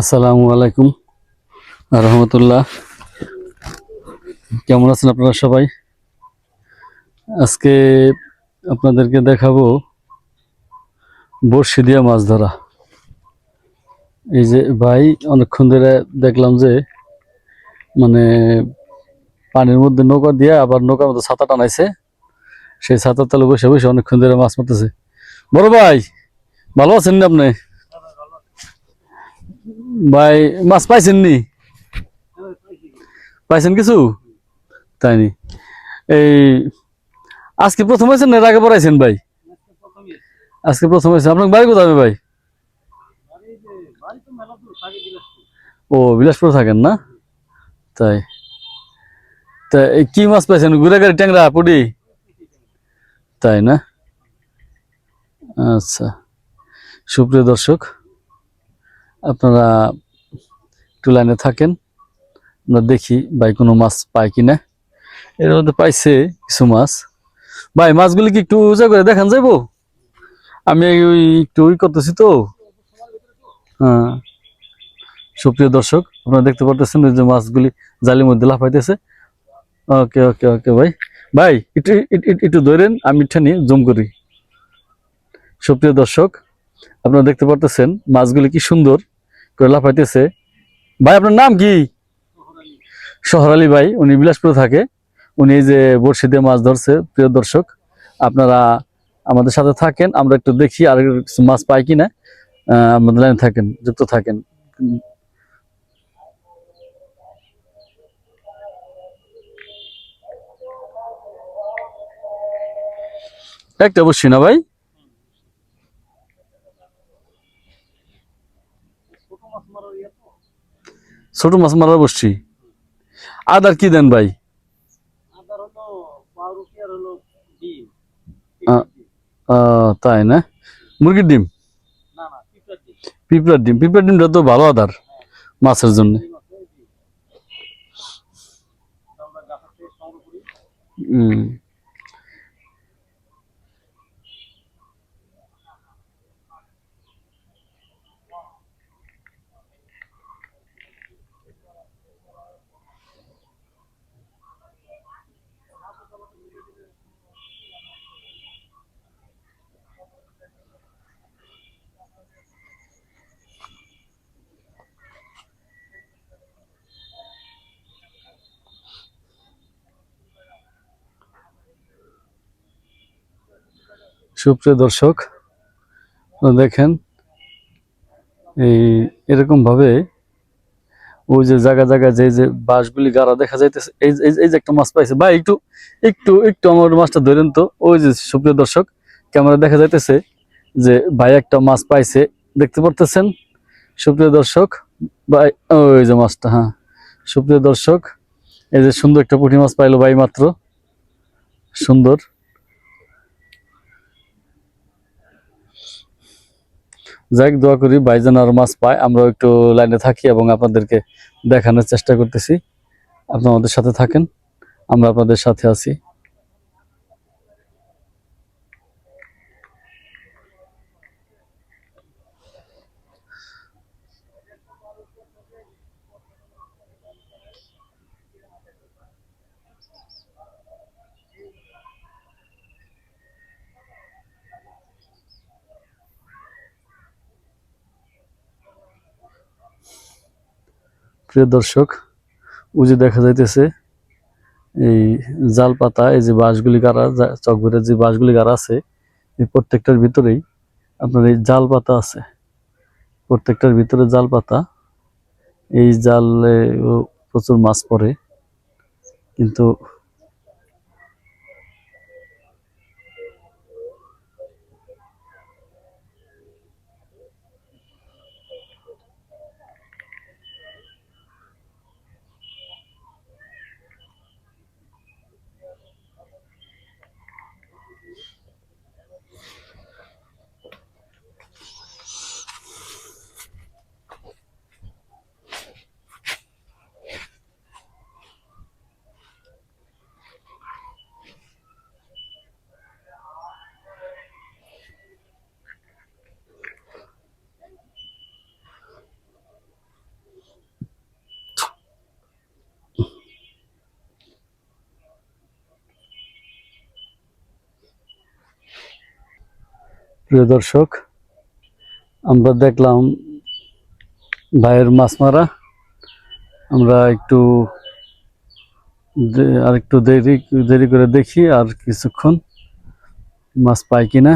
আসসালামু আলাইকুম। রহমতুল্লাহ। কেমন আছেন আপনারা সবাই? আজকে আপনাদেরকে দেখাবো বড়শি দিয়ে মাছ ধরা। এই যে ভাই, অনেকক্ষণ ধরে দেখলাম যে মানে পানির মধ্যে নৌকা দিয়ে আবার নৌকার মধ্যে ছাতা টানাইছে সেই ছাতার তলে বসে বসে অনেকক্ষণ ধরে মাছ মারতেছে। বড় ভাই, ভালো আছেন না আপনি? ভাই, মাছ পাইছেন নি? পাইছেন কিছু? তাই নি? এই, আজকে প্রথম হয়েছেন না আগে পড়াইছেন ভাই? আজকে প্রথম হয়েছে। আপনার বাড়ি কোথায় ভাই? ও, বিলাসপুর থাকেন না? তাই। তা কি মাছ পাইছেন? ঘুরে গাড়ি ট্যাংরা পুডি তাই না? আচ্ছা। সুপ্রিয় দর্শক আপনারা একটু লাইনে থাকেন। আমরা দেখি ভাই কোনো মাছ পায় কি না এর মধ্যে পাইছে কিছু মাছ। ভাই, মাছগুলি কি একটু উজা করে দেখান যাইবো? আমি ওই একটু ওই করতেছি তো। হ্যাঁ। সুপ্রিয় দর্শক, আপনারা দেখতে পারতেছেন যে মাছগুলি জালির মধ্যে লাফাইতেছে। ওকে ওকে ওকে ভাই। ভাই, একটু, একটু- ধরেন, আমি ঠানি জুম করি। সুপ্রিয় দর্শক, আপনারা দেখতে পারতেছেন মাছগুলি কি সুন্দর। করে লাফাইতেছে ভাই আপনার নাম কি? শহর আলী। ভাই উনি বিলাসপুরে থাকে। উনি যে বড়শি দিয়ে মাছ ধরছে প্রিয় দর্শক আপনারা আমাদের সাথে থাকেন আমরা একটু দেখি আর মাছ পাই কিনা। আহ, আমাদের লাইনে থাকেন যুক্ত থাকেন। একটা বসছি না ভাই। ছোট মাছ মারা বসছি। আদার কি দেন ভাই? তাই না? মুরগির ডিম? পিঁপড়ার ডিম। পিঁপড়ার ডিমটা তো ভালো আদার মাছের জন্য। হুম। সুপ্রিয় দর্শক, দেখেন, এই এরকম ভাবে ওই যে জায়গা জায়গা যে যে বাঁশগুলি গাড়া দেখা যাইতেছে, এই এই যে- একটা মাছ পাইছে। ভাই, একটু একটু একটু আমার মাছটা ধরেন তো। ওই যে সুপ্রিয় দর্শক ক্যামেরা দেখা যাইতেছে যে ভাই একটা মাছ পাইছে। দেখতে পারতেছেন? সুপ্রিয় দর্শক, ভাই, ওই যে মাছটা হ্যাঁ। সুপ্রিয় দর্শক, এই যে সুন্দর একটা পুঁটি মাছ পাইলো ভাই মাত্র। সুন্দর। যাই দোয়া করি বাইজান আর মাছ পায়। আমরা একটু লাইনে থাকি এবং আপনাদেরকে দেখানোর চেষ্টা করতেছি। আপনারা আমাদের সাথে থাকেন, আমরা আপনাদের সাথে আছি। প্রিয় দর্শক যে দেখা যাইতেছে, এই জাল পাতা, এই যে বাঁশগুলি গাড়া চকগুড়ের যে বাঁশগুলি গাড়া আছে, এই প্রত্যেকটার ভিতরেই আপনার এই জাল পাতা আছে। প্রত্যেকটার ভিতরে জাল পাতা। এই জালে প্রচুর মাছ পড়ে। কিন্তু প্রিয় দর্শক, আমরা দেখলাম ভাইয়ের মাছ মারা আমরা একটু আর একটু দেরি দেরি করে দেখি আর কিছুক্ষণ মাছ পাই কিনা।